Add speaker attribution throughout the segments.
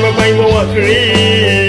Speaker 1: I'm a rainbow of.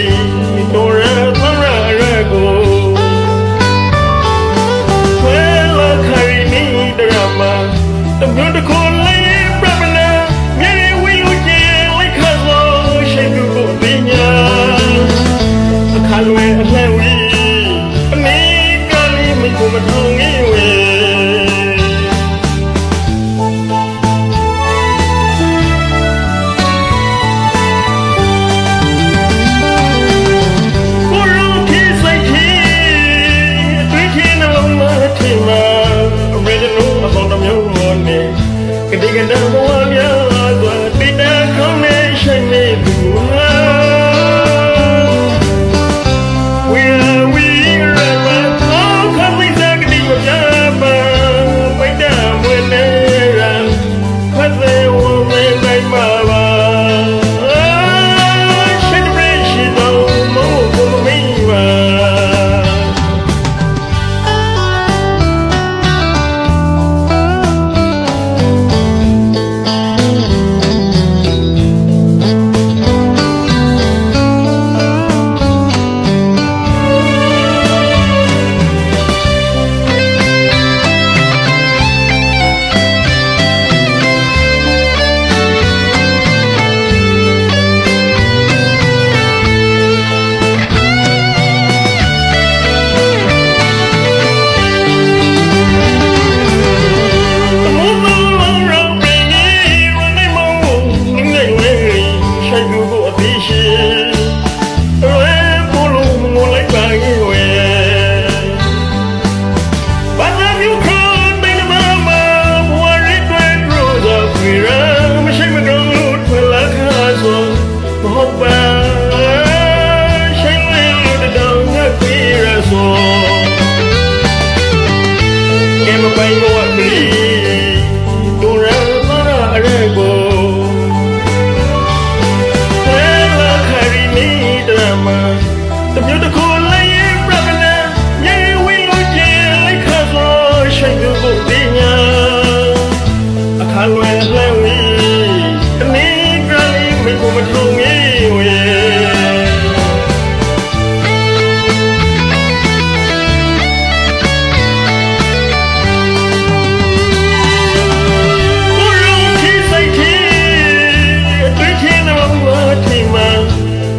Speaker 1: တစ်မျိုးတစ်ခုလည်းရင်ပြပနာမြေဝင်းလို့ကျင်လိုက်ခါသောရှိုက်သူကိုပညာအခါလွယ်လွယ်ဝီတမင်းကလေးမကိုမထုံငေးဝေး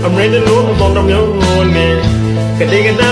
Speaker 1: အမရိကန် 肯定跟咱。